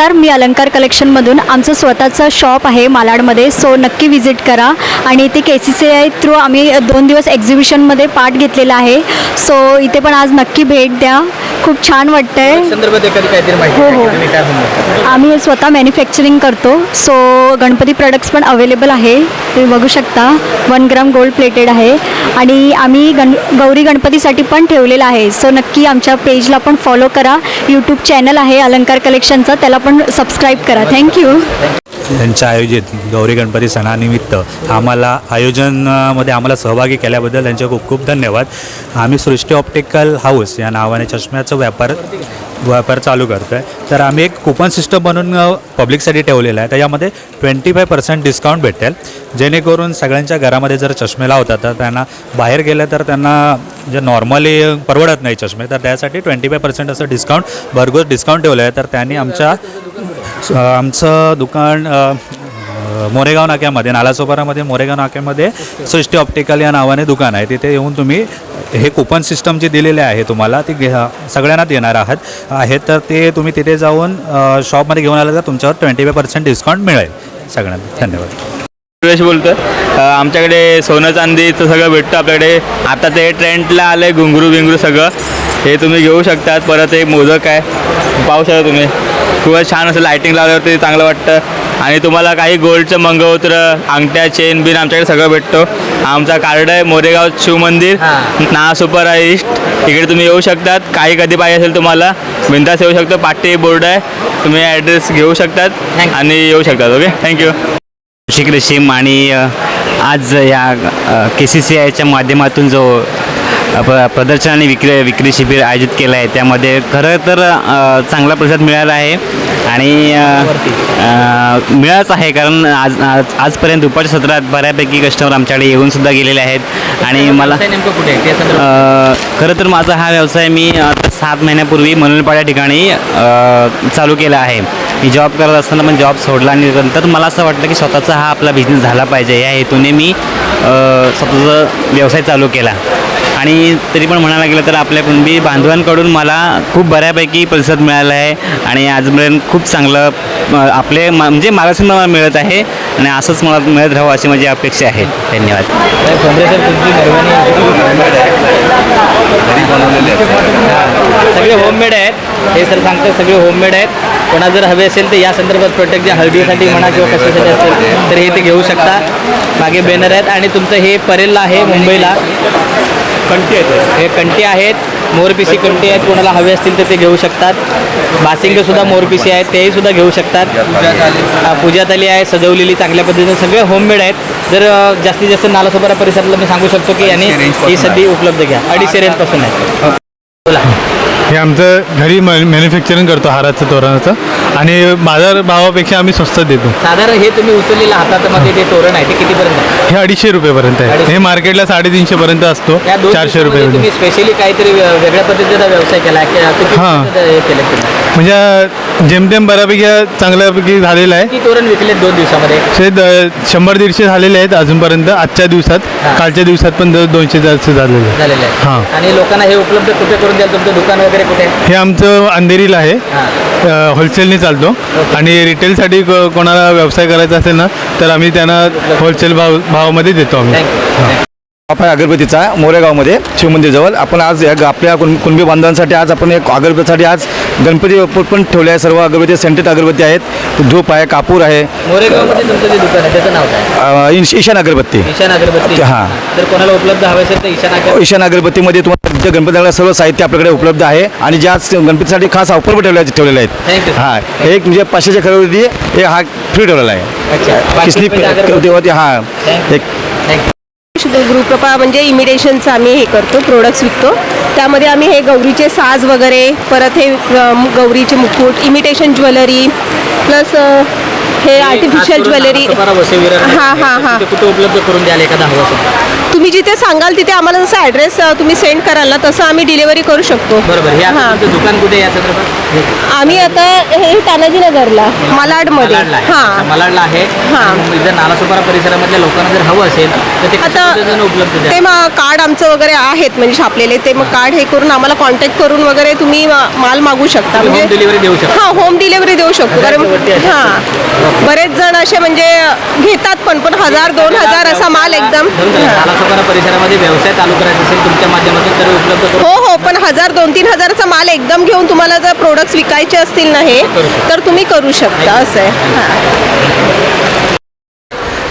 नमस्कार मी अलंकार कलेक्शनमधून आमचं स्वतःचं शॉप आहे मालाडमध्ये. सो नक्की व्हिजिट करा. आणि इथे K C C I through आम्ही दोन दिवस एक्झिबिशनमध्ये पार्ट घेतलेला आहे. सो इथे पण आज नक्की भेट द्या. खूप छान वाटतंय. हो, हो. आम्ही स्वतः मॅन्युफॅक्चरिंग करतो. सो गणपती प्रोडक्ट्स पण अवेलेबल आहे. तुम्ही बघू शकता. वन ग्राम गोल्ड प्लेटेड आहे. आणि आम्ही गण गौरी गणपतीसाठी पण ठेवलेलं आहे. सो नक्की आमच्या पेजला पण फॉलो करा. यूट्यूब चॅनल आहे अलंकार कलेक्शनचं त्याला पण सबस्क्राईब करा. थँक्यू यांच्या आयोजित गौरी गणपती सणानिमित्त आम्हाला आयोजनामध्ये आम्हाला सहभागी केल्याबद्दल त्यांचे खूप खूप धन्यवाद. आम्ही सृष्टी ऑप्टिकल हाऊस या नावाने चष्म्याचा व्यापार व्यापार चालू करतो आहे तर आम्ही एक कुपन सिस्टम बनवून पब्लिकसाठी ठेवलेलं आहे. त्याच्यामध्ये ट्वेंटी फाय पर्सेंट डिस्काउंट भेटेल. जेणेकरून सगळ्यांच्या घरामध्ये जर चष्मे लावतात तर त्यांना बाहेर गेलं तर त्यांना जे नॉर्मली परवडत नाही चष्मे तर त्यासाठी ट्वेंटी फाय पर्सेंट असं डिस्काउंट भरघोस डिस्काउंट ठेवलं आहे. तर त्यांनी आमच्या आमचं दुकान मोरेगाव नाक्यामध्ये नालासोपारामध्ये मोरेगाव नाक्यामध्ये सृष्टी ऑप्टिकल या नावाने दुकान आहे. तिथे येऊन तुम्ही हे कुपन सिस्टम जे दिलेले आहे तुम्हाला ती घे सगळ्यांना देणार आहात. आहे तर ते तुम्ही तिथे जाऊन शॉपमध्ये घेऊन आलं तर तुमच्यावर ट्वेंटी फाय पर्सेंट डिस्काउंट मिळेल. सगळ्यांना धन्यवाद. सुरेश बोलतो आमच्याकडे सोनं चांदीचं सगळं भेटतं आपल्याकडे. आता ते ट्रेंडला आलं आहे घुंगरू बिंगरू सगळं. हे तुम्ही घेऊ शकतात. परत एक मोदक आहे. पाहू शकता तुम्ही. खूपच छान असं लायटिंग लावल्यावरती चांगलं वाटतं. आणि तुम्हाला काही गोल्डचं मंगळसूत्र अंगठ्या चेन बिन आमच्याकडे सगळं भेटतो. आमचा कार्ड आहे मोरेगाव शिवमंदिर हां. ना सुपर ईस्ट इकडे तुम्ही येऊ शकतात. काही कधी पाहिजे असेल तुम्हाला बिंदास येऊ शकतो. पाटी बोर्ड आहे. तुम्ही ॲड्रेस घेऊ शकतात. आणि येऊ शकतात ओके थँक्यू ऋषिक रेशीम आणि आज या के सी सी आयच्या माध्यमातून जो प्रदर्शन आणि विक्री विक्री शिबिर आयोजित केलं आहे. त्यामध्ये खरं तर चांगला प्रतिसाद मिळाला आहे. आणि मिळालंच आहे. कारण आज आज आजपर्यंत दुपारच्या सत्रात बऱ्यापैकी कस्टमर आमच्याकडे येऊन सुद्धा गेलेले आहेत. आणि मला कुठे खरं तर माझा हा व्यवसाय मी सात महिन्यापूर्वी मनोलपाड या ठिकाणी चालू केला आहे. मी जॉब करत असताना पण जॉब सोडला आणि नंतर मला असं वाटलं की स्वतःचा हा आपला बिझनेस झाला पाहिजे. या हेतूने मी स्वतःचा व्यवसाय चालू केला. आणि तरी पण म्हणायला गेलं तर आपल्या कुणबी बांधवांकडून मला खूप बऱ्यापैकी प्रतिसाद मिळाला आहे आणि आजपर्यंत खूप चांगलं आपले मा- म्हणजे मार्गदर्शन मला मिळत आहे आणि असंच मला मिळत राहावं अशी माझी अपेक्षा आहे. धन्यवाद. हां. सगळे होममेड आहेत. हे सर सांगतात सगळे होममेड आहेत. कोणा जर हवे असेल तर या संदर्भात प्रोटेक्ट जे हळदीसाठी म्हणा किंवा कशासाठी असेल तर हे ते घेऊ शकता. मागे बॅनर आहेत आणि तुमचं हे परेलला आहे मुंबईला. कंटी आहेत. हे कंटी आहेत. मोरपिसी कंटी. आहेत. कोणाला हवे असतील तर ते घेऊ शकतात. बासिंग सुद्धा मोरपिसी आहेत. तेही सुद्धा घेऊ शकतात. हा, पूजा थाली आहे. सजवलेली चांगल्या पद्धतीने सगळे होममेड आहेत. जर जास्तीत जास्त नालासोपारा परिसरातला मी सांगू शकतो की यांनी ही सध्या उपलब्ध घ्या. अडीचशे रेंजपासून आहे. बोला हे आमचं घरी मॅन्युफॅक्चरिंग करतो हाराचं तोरणाचं आणि बाजार भावापेक्षा आम्ही स्वस्त देतो साधारण हे तुम्ही उचललेलं हातामध्ये ते तोरण आहे ते कितीपर्यंत? हे अडीचशे रुपयेपर्यंत आहे. हे मार्केटला साडेतीनशेपर्यंत असतो या दोन चारशे दिवसामध्ये रुपये तुम्ही स्पेशली काहीतरी वेगळ्या पद्धतीचा व्यवसाय केला हां. केलं म्हणजे जेमतेम बऱ्यापैकी चांगल्यापैकी झालेलं आहे. किती तोरण विकले दोन दिवसामध्ये? ते द- शंभर दीडशे झालेले आहेत अजूनपर्यंत. आजच्या दिवसात हां. कालच्या दिवसात पण दोनशे जास्त झालेले आहेत. झालेले हां. आहे आणि लोकांना हे उपलब्ध कुठे करून द्याल? तुमचं दुकान वगैरे कुठे? हे आमचं अंधेरीला आहे. हां. होलसेलने चालतो. आणि रिटेलसाठी को- कोणाला व्यवसाय करायचा असेल ना तर आम्ही त्यांना होलसेल भाव भावामध्ये देतो आम्ही. थँक्यू आपण अगरबत्तीचा मोरेगावमध्ये शिवमंदिरजवळ. आपण आज या आपल्या कुण कुणबी बांधवांसाठी आज आपण एक अगरबत्तीसाठी आज गणपती पण ठेवले आहे. सर्व अगरबत्ती सेंटेड अगरबत्ती आहेत. धूप आहे कापूर आहे. मोरेगावमध्ये तुमचं जे दुकान आहे त्याचं नाव काय? ईश- ईशान अगरबत्ती. ईशान अगरबत्ती. हां. तर कोणाला उपलब्ध हवे असेल तर ईशान अगरबत्ती. ईशान अगरबत्तीमध्ये तुम्हाला जे गणपतीला सर्व साहित्य आपल्याकडे उपलब्ध आहे. आणि ज्या आज गणपतीसाठी खास ऑफर पण ठेवल्या ठेवलेल्या आहेत. हां. एक म्हणजे पाचशेच्या खरेदी हे हा फ्री ठेवलेला आहे. अच्छा. किसनी बाकी अगरबत्ती होती? हां. Thank you. एक गुरुकृपा म्हणजे इमिटेशनचं आम्ही हे करतो प्रोडक्ट्स विकतो. त्यामध्ये आम्ही हे गौरीचे साज वगैरे परत हे गौरीचे मुकुट इमिटेशन ज्वेलरी प्लस हे आर्टिफिशियल ज्वेलरी हां हां हां कुठे उपलब्ध करून द्याल एखादा हवा असेल तुम्ही जिथे सांगाल तिथे आम्हाला जसं ॲड्रेस तुम्ही सेंड कराल ना तसं आम्ही डिलिव्हरी करू शकतो. बरोबर. हे हां. दुकान कुठे आहे या संदर्भात? आम्ही आता हे तानाजीनगरला मलाडमध्ये. हां. मलाडला आहे. हां. इथं नालासोपारा परिसरामधल्या लोकांना जर हवं असेल तर ते कशा आता उपलब्ध ते मग कार्ड आमचं वगैरे आहेत म्हणजे छापलेले. ते मग कार्ड हे करून आम्हाला कॉन्टॅक्ट करून वगैरे तुम्ही माल मागू शकता. म्हणजे डिलिव्हरी देऊ शकता. हां होम डिलिव्हरी देऊ शकतो. कारण. हां. बरेच जण असे म्हणजे घेतात पण पण हजार दोन हजार असा माल एकदम. हां. परिसरामध्ये व्यवसाय चालू करायचा असेल तुमच्या माध्यमातून तर उपलब्ध करू हो हो पण हजार दोन तीन हजाराचा माल एकदम घेऊन तुम्हाला जर प्रोडक्ट्स विकायचे असतील ना हे तर तुम्ही करू शकता असं आहे. हां.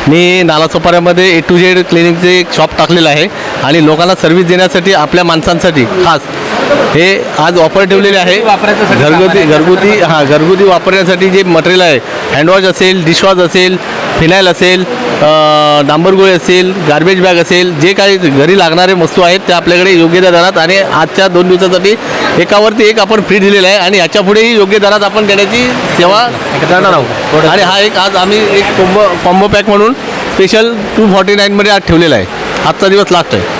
मी नालासोपाऱ्यामध्ये ए टू झेड क्लिनिकचे एक शॉप टाकलेलं आहे आणि लोकांना सर्व्हिस देण्यासाठी आपल्या माणसांसाठी खास हे आज ऑफर ठेवलेले आहे. घरगुती आहे. घरगुती हां घरगुती वापरण्यासाठी जे मटेरियल आहे हँडवॉश असेल डिशवॉश असेल फिनाईल असेल डांबरगोळी असेल गार्बेज बॅग असेल जे काही घरी लागणारे वस्तू आहेत ते आपल्याकडे योग्य त्या दरात आणि आजच्या दोन दिवसासाठी एकावरती एक आपण फ्री दिलेला आहे आणि याच्या पुढेही योग्य दरात आपण देण्याची सेवा करणार आहोत. आणि हा एक आज आम्ही एक कॉम्बो कॉम्बो पॅक म्हणून स्पेशल टू फॉर्टी नाईनमध्ये आज ठेवलेला आहे. आजचा दिवस लास्ट आहे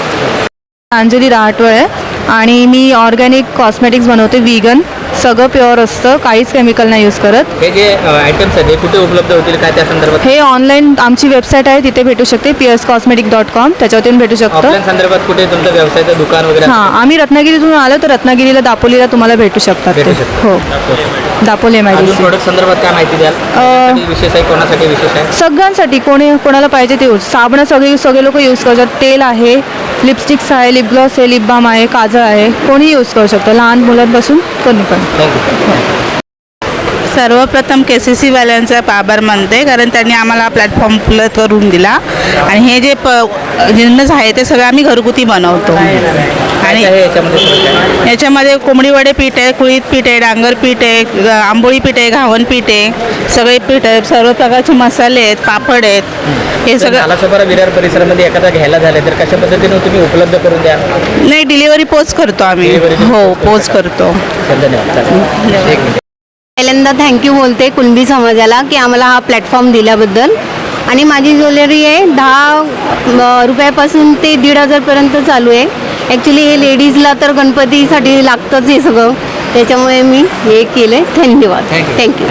अंजली रहाटवळे आणि मी ऑर्गॅनिक कॉस्मेटिक्स बनवते व्हीगन सगळं प्युअर असतं काहीच केमिकल नाही यूज करत. हे जे आयटम्स आहेत हे कुठे उपलब्ध होतील काय त्या संदर्भात? हे ऑनलाईन आमची वेबसाईट आहे तिथे भेटू शकते P S cosmetic dot com त्याच्यावरून भेटू शकतं. ऑफलाईन संदर्भात कुठे तुमचं व्यवसायाचं दुकान वगैरे हां आम्ही रत्नागिरीतून आलो तर रत्नागिरीला दापोलीला तुम्हाला भेटू शकतात ते. भेटू शकतात. हो. दापोली एम आय डी अजून सी प्रोडक्ट संदर्भात काय माहिती द्याल? कोणासाठी विशेष आहे कोणासाठी विशेष आहे? सगळ्यांसाठी कोणी कोणाला पाहिजे ते यूज साबणं सगळे सगळे लोक यूज करतात. तेल आहे लिपस्टिक्स आहे लिप ग्लॉस आहे लिप बाम आहे काजळ आहे. कोणी यूज करू शकतं. लहान मुलांपासून कोणी पण. थँक्यू सर्वप्रथम के सी सीवाल्यांचा आभार मानते कारण त्यांनी आम्हाला प्लॅटफॉर्म उपलब्ध करून दिला. आणि हे जे प जिन्नस आहे ते सगळं आम्ही घरगुती बनवतो. आणि आहे याच्यामध्ये सगळं काय? याच्यामध्ये कोंबडी वडे पीठ आहे कुळीत पीठ आहे डांगर पीठ आहे ग- आंबोळी पीठ आहे घावन पीठ आहे सगळे पीठ आहे सर्व प्रकारचे मसाले आहेत पापड आहेत. हे सगळं नालासोपारा विरार परिसरामध्ये एखादा घ्यायला झालं तर कशा पद्धतीने तुम्ही उपलब्ध करून द्या? नाही डिलिव्हरी पोच करतो आम्ही. Delivery हो पोच करतो. धन्यवाद. चालेल. एक मिनिट. पहिल्यांदा थँक्यू बोलते कुणबी समाजाला की आम्हाला हा प्लॅटफॉर्म दिल्याबद्दल. आणि माझी ज्वेलरी आहे दहा अ, रुपयापासून ते दीड हजारपर्यंत चालू आहे. ॲक्च्युली हे लेडीजला तर गणपतीसाठी लागतंच हे सगळं. त्याच्यामुळे मी हे केलं आहे धन्यवाद. थँक्यू